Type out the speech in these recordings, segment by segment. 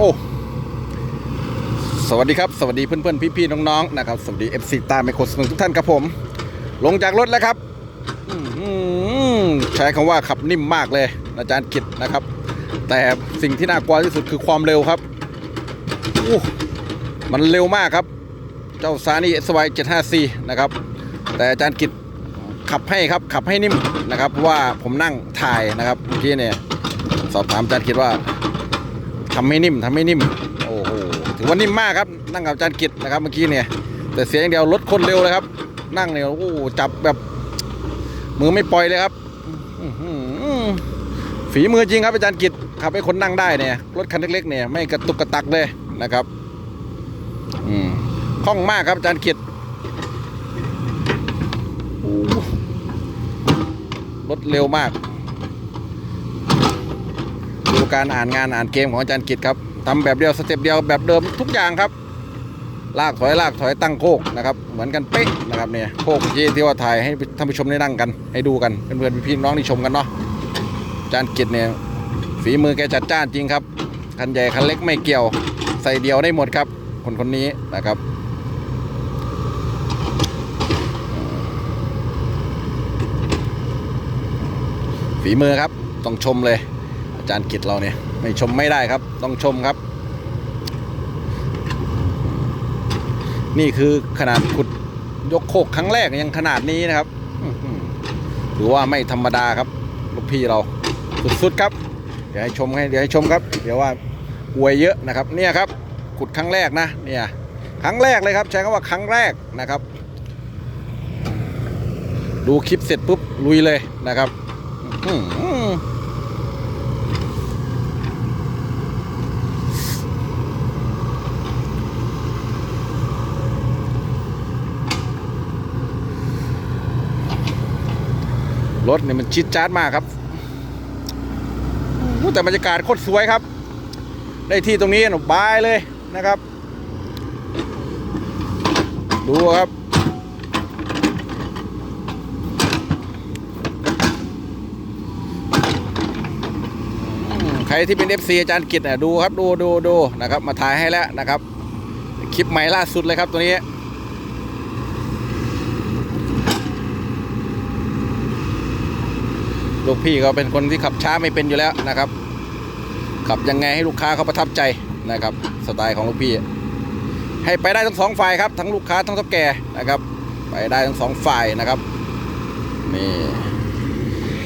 โอ้สวัสดีครับ สวัสดีเพื่อนๆพี่ๆน้องๆนะครับ สวัสดี FC ตาไมโครสนุกทุกท่านครับผม ลงจากรถแล้วครับใช้คำว่าขับนิ่มมากเลย อาจารย์กิตนะครับ แต่สิ่งที่น่ากลัวที่สุดคือความเร็วครับอู้มันเร็วมากครับ เจ้าซานี่ SY 754นะครับ แต่อาจารย์กิตขับให้ครับขับให้นิ่มนะครับเพราะว่าผมนั่งถ่ายนะครับเมื่อกี้เนี่ยสอบถามอาจารย์กิตว่า ทำให้นิ่มทำให้นิ่ม โอ้โห ถือว่านิ่มมากครับ นั่งกับอาจารย์กิตนะครับเมื่อกี้เนี่ย แต่เสียอย่างเดียวรถคนเร็วเลยครับ นั่งเนี่ย โอ้โห จับแบบ มือไม่ปล่อยเลยครับฝีมือจริงครับอาจารย์กิตขับให้คนนั่งได้เนี่ย รถคันเล็กๆเนี่ยไม่กระตุกกระตักเลยนะครับ อืมคล่องมากครับอาจารย์กิตโอ้โหรถเร็วมาก ดูการอ่านงานอ่านเกมของอาจารย์กิจครับทำแบบเดียวสเต็ปเดียวแบบเดิมทุกอย่างครับ ลากถอยลากถอยตั้งโคกนะครับ เหมือนกันเป๊ะนะครับเนี่ยโคกที่ที่ว่าถ่ายให้ท่านผู้ชมได้นั่งกัน ให้ดูกันเพื่อนๆพี่น้องที่ชมกันเนาะอาจารย์กิจเนี่ยฝีมือแกจัดจ้านจริงครับคันใหญ่คันเล็กไม่เกี่ยวใส่เดียวได้หมดครับ คนคนนี้นะครับฝีมือครับ ต้องชมเลย อาจารย์กิจเราเนี่ย ไม่ชมไม่ได้ครับ ต้องชมครับ นี่คือขนาดขุดยกโคกครั้งแรกยังขนาดนี้นะครับหือถือว่าไม่ธรรมดาครับลูกพี่เราสุดๆครับเดี๋ยวให้ชมให้เดี๋ยวให้ชมครับ เดี๋ยวว่าอวยเยอะนะครับ เนี่ยครับขุดครั้งแรกนะเนี่ยครั้งแรกเลยครับ ใช้คำว่าครั้งแรกนะครับ ดูคลิปเสร็จปุ๊บลุยเลยนะครับ อื้อหือ รถเนี่ยมันชิดจ้าดมากครับอู้แต่บรรยากาศโคตรสวยครับ ได้ที่ตรงนี้หนุบายเลยนะครับ ดูครับ ใครที่เป็น FC อาจารย์กิจน่ะดูครับดูดูดูนะครับ มาถ่ายให้แล้วนะครับ คลิปใหม่ล่าสุดเลยครับตัวนี้ ลูกพี่เขาเป็นคนที่ขับช้าไม่เป็นอยู่แล้วนะครับ ขับยังไงให้ลูกค้าเขาประทับใจนะครับ สไตล์ของลูกพี่ ให้ไปได้ทั้งสองฝ่ายครับ ทั้งลูกค้าทั้งเท่าแก่นะครับ ไปได้ทั้งสองฝ่ายนะครับนี่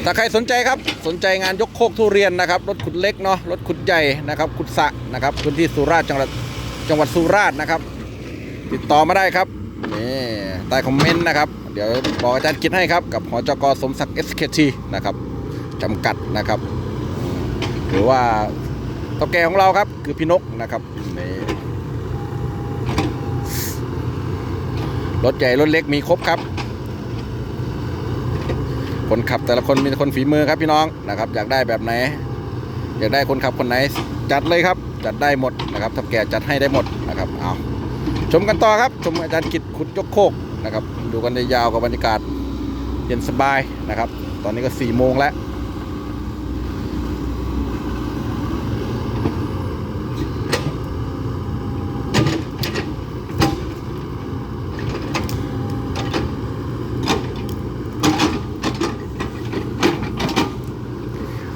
ถ้าใครสนใจครับสนใจงานยกโคกทุเรียนนะครับรถขุดเล็กเนาะรถขุดใหญ่นะครับขุดสะนะครับพื้นที่สุราษฎร์จังหวัดจังหวัดสุราษฎร์นะครับ ติดต่อมาได้ครับนี่ใต้คอมเมนต์นะครับ เดี๋ยวบอกอาจารย์กิจให้ครับ กับหอจกสมศักดิ์ SKT นะครับ จำกัดนะครับ หรือว่าเท่าแก่ของเราครับ คือพี่นกนะครับรถใหญ่รถเล็กมีครบครับ คนขับแต่ละคนมีคนฝีมือครับพี่น้องนะครับ อยากได้แบบไหน อยากได้คนขับคนไหน จัดเลยครับ จัดได้หมดนะครับทับแก่จัดให้ได้หมดนะครับเอาชมกันต่อครับ ชมอาจารย์กิจขุดยกโคกนะครับ ดูกันยาวกับบรรยากาศเย็นสบายนะครับ ตอนนี้ก็4ี่โมงแล้ว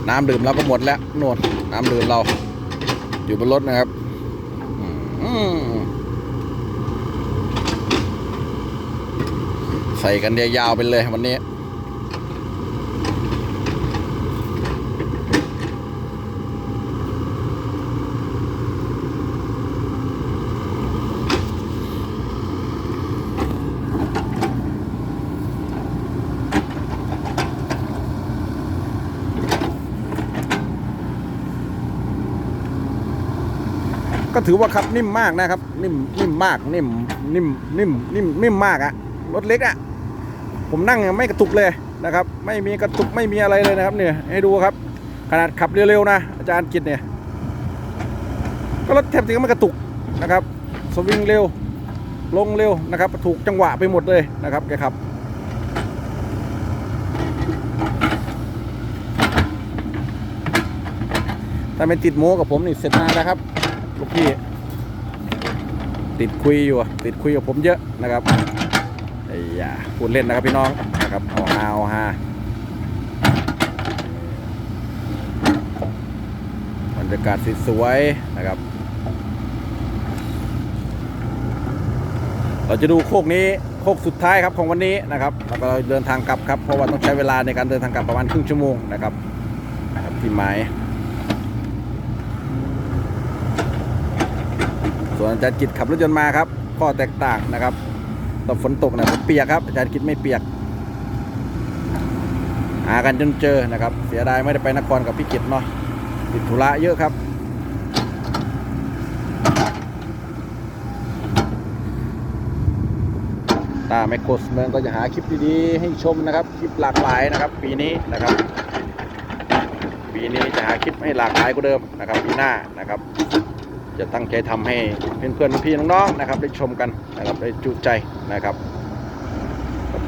น้ำดื่มเราก็หมดแล้วนวดน้ำดื่มเรา อยู่บนรถนะครับใส่กันยาวๆไปเลยวันนี้ ก็ถือว่าขับนิ่มมากนะครับ นิ่มนิ่มมากนิ่มนิ่มนิ่มนิ่มนิ่มมากอะรถเล็กอะผมนั่งไม่กระตุกเลยนะครับ ไม่มีกระตุกไม่มีอะไรเลยนะครับเนี่ยให้ดูครับ ขนาดขับเร็วๆนะอาจารย์กิจเนี่ยก็รถแทบจะไม่กระตุกนะครับ สวิงเร็ว ลงเร็วนะครับ ถูกจังหวะไปหมดเลยนะครับแกขับถ้าไม่ติดโม้กับผมนี่เสร็จนานแล้วครับ ลูกพี่ติดคุยอยู่อะติดคุยกับผมเยอะนะครับไอ้ยาพูดเล่นนะครับพี่น้องนะครับเอาฮาเอาฮาบรรยากาศสวยๆนะครับ เราจะดูโคกนี้โคกสุดท้ายครับของวันนี้นะครับแล้วก็เราเดินทางกลับครับเพราะว่าต้องใช้เวลาในการเดินทางกลับประมาณครึ่งชั่วโมงนะครับนะครับที่หมาย ส่วนอาจารย์กิจขับรถยนต์มาครับข้อแตกต่างนะครับตอนฝนตกนะผมเปียกครับอาจารย์กิจไม่เปียก หากันจนเจอนะครับ เสียดายไม่ได้ไปนครกับพี่กิจเนาะติดธุระเยอะครับ ตาแมคโครสเมืองก็จะหาคลิปดีๆ ให้ชมนะครับ คลิปหลากหลายนะครับ ปีนี้นะครับ ปีนี้จะหาคลิปให้หลากหลายกว่าเดิมนะครับปีหน้านะครับ จะตั้งใจทำให้เพื่อนๆพี่น้องๆนะครับ ได้ชมกันนะครับได้จุใจนะครับ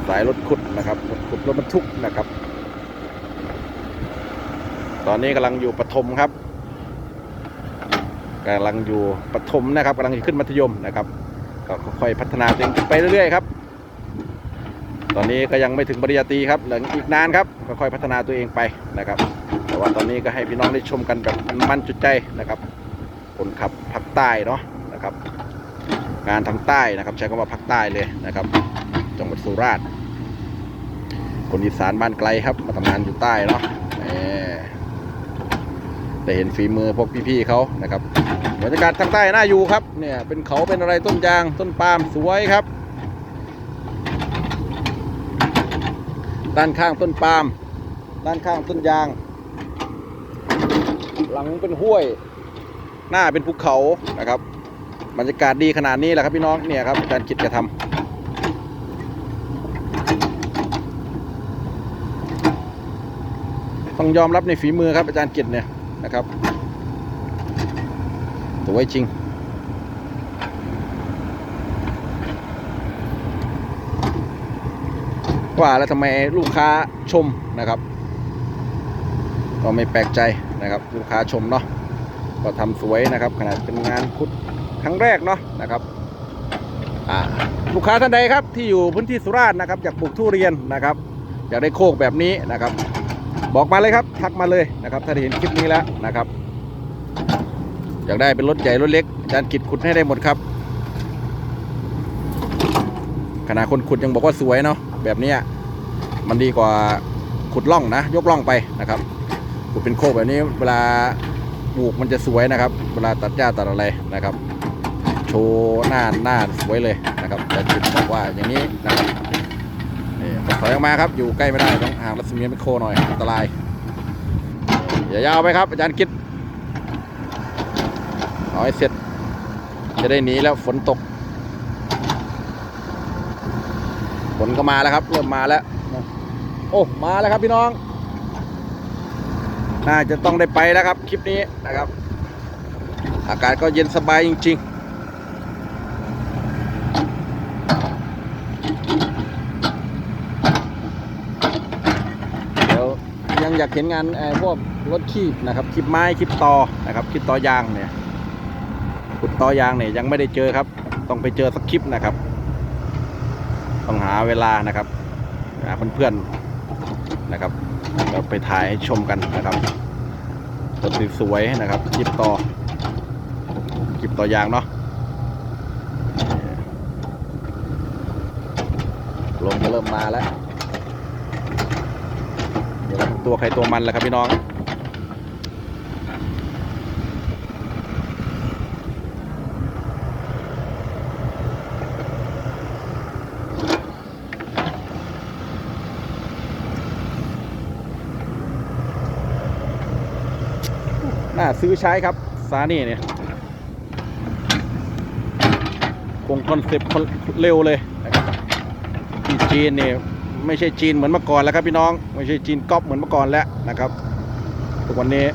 สายรถขุดนะครับรถขุดรถบรรทุกนะครับ ตอนนี้กำลังอยู่ปฐมครับกำลังอยู่ปฐมนะครับกำลังจะขึ้นมัธยมนะครับ ก็ค่อยพัฒนาตัวเองไปเรื่อยๆครับ ตอนนี้ก็ยังไม่ถึงปริญญาตรีครับเหลืออีกนานครับค่อยพัฒนาตัวเองไปนะครับ แต่ว่าตอนนี้ก็ให้พี่น้องได้ชมกันแบบมันจุดใจนะครับคนขับ ใต้เนาะนะครับ งานทางใต้นะครับ ใช้คำว่าภาคใต้เลยนะครับ จังหวัดสุราษฎร์คนอีสานบ้านไกลครับ มาทำงานอยู่ใต้เนาะแหมได้เห็นฝีมือพวกพี่ๆเขานะครับบรรยากาศทางใต้น่าอยู่ครับ เนี่ยเป็นเขาเป็นอะไรต้นยางต้นปาล์มสวยครับ ด้านข้างต้นปาล์มด้านข้างต้นยาง หลังเป็นห้วย หน้าเป็นภูเขานะครับบรรยากาศดีขนาดนี้แหละครับพี่น้องเนี่ยครับอาจารย์กิจจะทำต้องยอมรับในฝีมือครับอาจารย์กิจเนี่ยนะครับสวยจริง ว่าแล้วทำไมลูกค้าชมนะครับ ก็ไม่แปลกใจนะครับ ลูกค้าชมเนาะ ก็ทำสวยนะครับขนาดเป็นงานพุทธครั้งแรกเนาะนะครับอาลูกค้าท่านใดครับที่อยู่พื้นที่สุราษฎร์นะครับอยากปลูกทุเรียนนะครับอยากได้โคกแบบนี้นะครับ บอกมาเลยครับทักมาเลยนะครับถ้าได้เห็นคลิปนี้แล้วนะครับ อยากได้เป็นรถใหญ่รถเล็กอาจารย์กิจขุดให้ได้หมดครับขณะคนขุดยังบอกว่าสวยเนาะแบบนี้มันดีกว่าขุดล่องนะ ยกล่องไปนะครับขุดเป็นโคกแบบนี้เวลา ลูกมันจะสวยนะครับ เวลาตัดหญ้าตัดอะไรนะครับ โชว์หน้าหน้าสวยเลยนะครับแต่จุดบอกว่าอย่างนี้นะครับนี่ถอยออกมาครับอยู่ใกล้ไม่ได้ต้องห่างรัศมีไมโครหน่อยอันตรายอย่ายาวไปครับอาจารย์กิจเอาให้เสร็จ จะได้หนีแล้วฝนตกฝนก็มาแล้วครับเริ่มมาแล้วโอ้มาแล้วครับพี่น้อง น่าจะต้องได้ไปแล้วครับคลิปนี้นะครับ อากาศก็เย็นสบายจริงๆเดี๋ยวยังอยากเห็นงานเอ่อพวกรถคีบนะครับคีบไม้คีบตอนะครับคีบตอยางเนี่ยขุดตอยางเนี่ยยังไม่ได้เจอครับ ต้องไปเจอสักคลิปนะครับ ต้องหาเวลานะครับหาเพื่อนๆนะครับ เราไปถ่ายให้ชมกันนะครับรถสวยๆนะครับคลิปต่อคลิปต่อยางเนาะลมก็เริ่มมาแล้ว เดี๋ยวตัวใครตัวมันแหละครับพี่น้อง ซื้อใช้ครับ ซานี่เนี่ยคงคอนเซ็ปต์เร็วเลยนะครับที่จีนเนี่ยไม่ใช่จีนเหมือนเมื่อก่อนแล้วครับพี่น้อง ไม่ใช่จีนก๊อปเหมือนเมื่อก่อนแล้วนะครับทุกวันนี้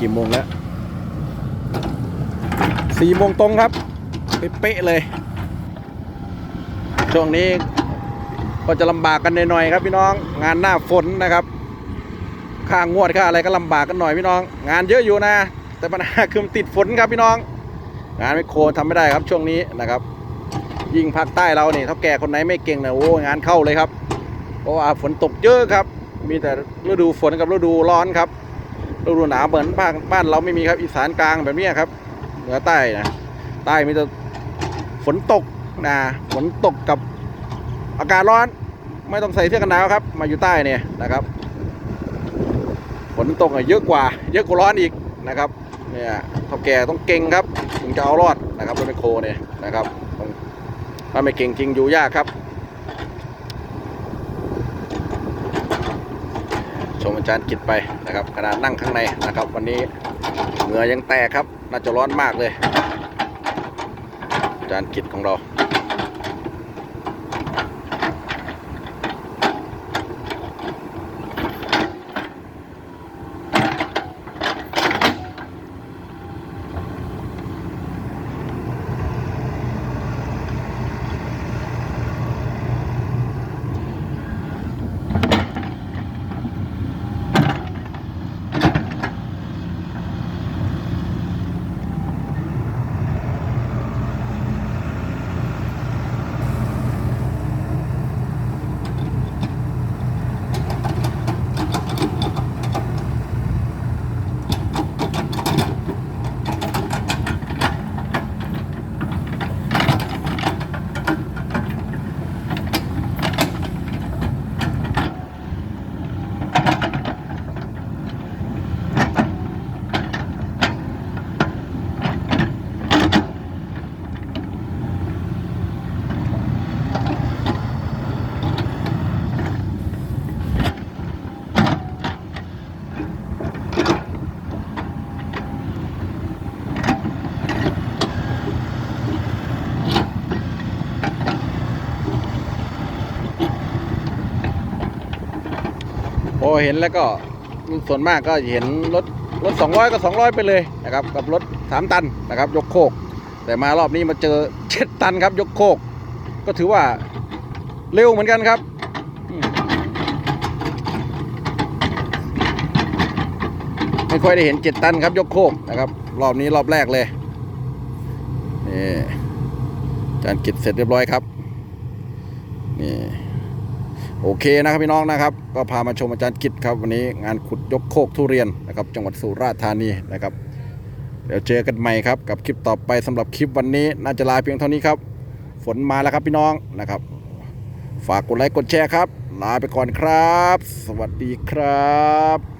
กี่โมงแล้วสี่โมงตรงครับ เป๊ะเลย ช่วงนี้ก็จะลำบากกันหน่อยๆครับพี่น้อง งานหน้าฝนนะครับค่างวดค่าอะไรก็ลำบากกันหน่อยพี่น้อง งานเยอะอยู่นะ แต่ปัญหาคือติดฝนครับพี่น้อง งานไม่โครทำไม่ได้ครับช่วงนี้นะครับ ยิ่งภาคใต้เราเนี่ยถ้าแก่คนไหนไม่เก่งเนี่ยโอ้งานเข้าเลยครับเพราะว่าฝนตกเยอะครับ มีแต่ฤดูฝนกับฤดูร้อนครับ ฤดูหนาวเหมือนภาคบ้านเราไม่มีครับ อีสานกลางแบบนี้ครับ เหนือใต้นะใต้มีแต่ฝนตกนะฝนตกกับอากาศร้อน ไม่ต้องใส่เสื้อกันหนาวครับ มาอยู่ใต้เนี่ยนะครับฝนตกเยอะกว่า เยอะกว่าร้อนอีกนะครับเนี่ยเท่าแก่ต้องเก่งครับถึงจะเอารอดนะครับรถไมคโครเนี่ยนะครับถ้าไม่เก่งจริงอยู่ยากครับ มอาจารย์กิจไปนะครับขนาดนั่งข้างในนะครับ วันนี้เหงื่อยังแตกครับ น่าจะร้อนมากเลย อาจารย์กิจของเรา โอ้เห็นแล้วก็ส่วนมากก็เห็นรถรถ 200 ก็ 200 ไปเลยนะครับกับรถ 3 ตันนะครับยกโคก แต่มารอบนี้มาเจอ 7 ตันครับยกโคก ก็ถือว่าเร็วเหมือนกันครับไม่ค่อยได้เห็น 7 ตันครับยกโคกนะครับรอบนี้รอบแรกเลยนี่จานกิจเสร็จเรียบร้อยครับนี่ โอเคนะครับพี่น้องนะครับ ก็พามาชมอาจารย์กิจครับวันนี้งานขุดยกโคกทุเรียนนะครับ จังหวัดสุราษฎร์ธานีนะครับ เดี๋ยวเจอกันใหม่ครับกับคลิปต่อไปสำหรับคลิปวันนี้น่าจะลาเพียงเท่านี้ครับ ฝนมาแล้วครับพี่น้องนะครับ ฝากกดไลค์กดแชร์ครับ ลาไปก่อนครับ สวัสดีครับ